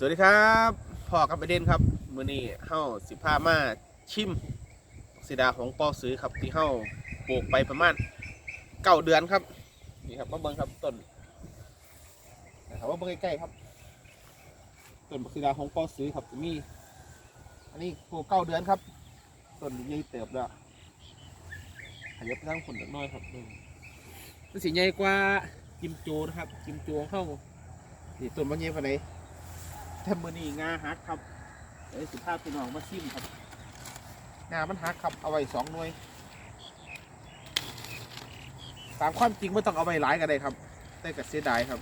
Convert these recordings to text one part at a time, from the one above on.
สวัสดีครับพ่อกับประเด็นครับมื้อนี้เฮาสิพามาชิมสีดาของปอซื้อครับที่เฮาปลูกไปประมาณเก้าเดือนครับนี่ครับมาเบิ่งครับต้นนะครับว่าเบิ่งใกล้ๆครับต้นสีดาของปอซื้อครับจะมีอันนี้ปลูกเก้าเดือนครับต้นใหญ่เติบแล้วขยับไปทางผลน้อยครับนี่สีใหญ่กว่ากิมจูนะครับกิมจูของเฮานี่ต้นมันใหญ่ปานใด แทมเบอร์นี่งาฮักครับเอ้ยสุภาพพี่น้องมาชิมครับงามันฮักครับเอาไว้สองหน่วย ตามความจริงไม่ต้องเอาไว้หลายกันเลยครับ แต่กับเสียดายครับ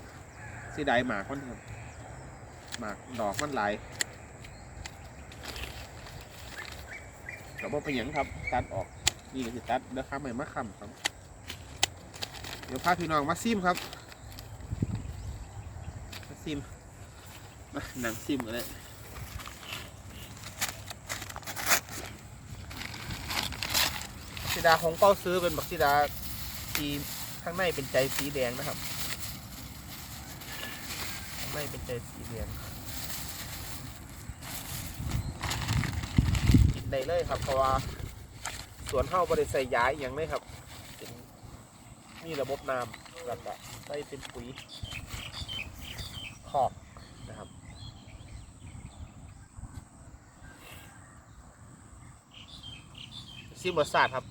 เสียดายหมากมันครับหมากดอกมันหลายแต่ว่าเป็นหยังครับตัดออกนี่ก็คือตัดเดี๋ยวข้ามไปมาคำครับ เดี๋ยวพาพี่น้องมาซิมครับมาซิม หนังซิมกันเลยสีดาของเป้าซื้อเป็นบักสีดาสีข้างในเป็นใจสีแดงนะครับข้างในเป็นใจสีแดงกินได้เลยครับ เพราะว่าสวนเฮ้าบริใส่ย้ายอย่างเลยครับเป็นนี่ระบบน้ำแล้วก็ได้เป็นปุ๋ยคอบ ซิมรสชาติครับ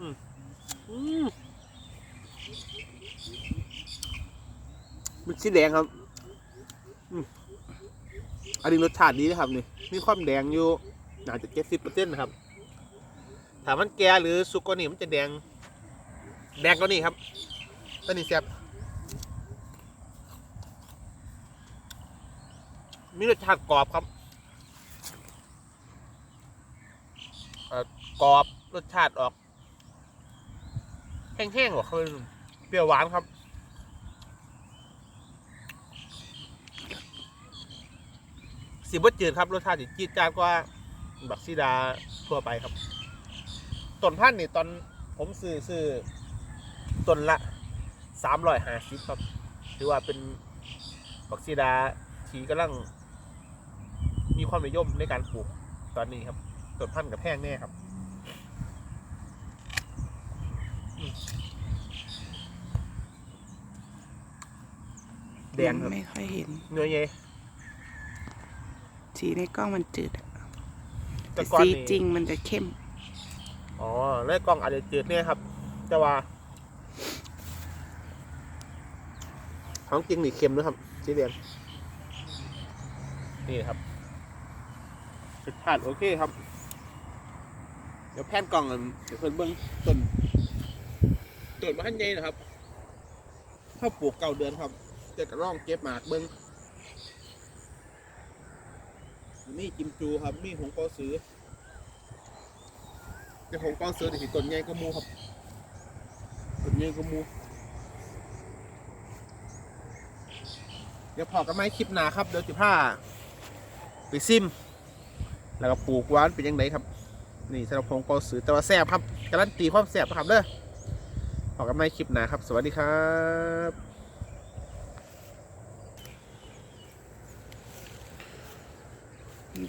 อืมอืมมันสีแดงครับอืมอันนี้รสชาติดีนะครับนี่มีความแดงอยู่น่าจะเจ็ดสิบเปอร์เซ็นต์นะครับถามมันแกหรือสุกกนี่มันจะแดง แดงกว่านี่ครับตัวนี้แซ่บมีรสชาติกรอบครับเอ่อ กรอบรสชาติออก แห้งๆกว่าคือเปรี้ยวหวานครับ สีบดจืดครับ รสชาติจืดจานกว่าบักซีดาทั่วไปครับ ต้นพันธุ์นี่ตอนผมซื้อซื้อต้นละสามร้อยห้าสิบครับถือว่าเป็นบักซีดาที่กำลัง มีความนิยมในการปลูกตอนนี้ครับ ต้นพันธุ์กับแพงแน่ครับอืมแดงครับ ไม่ค่อยเห็น เนื้อเยสีในกล้องมันจืดอะแต่แต่ก่อนสีนี่ จริงมันจะเข้ม อ๋อแล้วกล้องอาจจะจืดเนี่ยครับ แต่ว่าของจริงนี่เค็มนะครับสีแดงนี่ครับรสชาติโอเคครับ เดี๋ยวแพนกล่องกันเดี๋ยวเพิ่นเบิ้งต้นต้นมะขันใหญ่นะครับเข้าปลูกเก่าเดือนครับเจะกระร่องเก็บหมากเบิ้งมีจิมจูครับมีหงปอซื้อแต่ของก้อนเสือนี่ต้นใหญ่ก็มูครับต้นใหญ่ก็มูเดี๋ยวพอกันไหมคลิปหนาครับเดี๋ยวสิผ้าไปซิม แล้วก็ปลูกหวานเป็นยังไงครับ นี่สำหรับของก้อนเสือแต่ว่าแซ่บครับการันตีความแซ่บนะครับเด้อพอกันไหมคลิปหน้าครับ สวัสดีครับ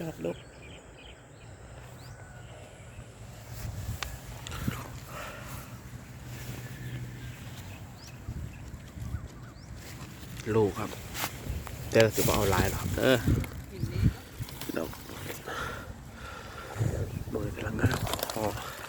ดอกลบลูกครับแต่ก็สิบเอาลายหรอกครับเออดอก โ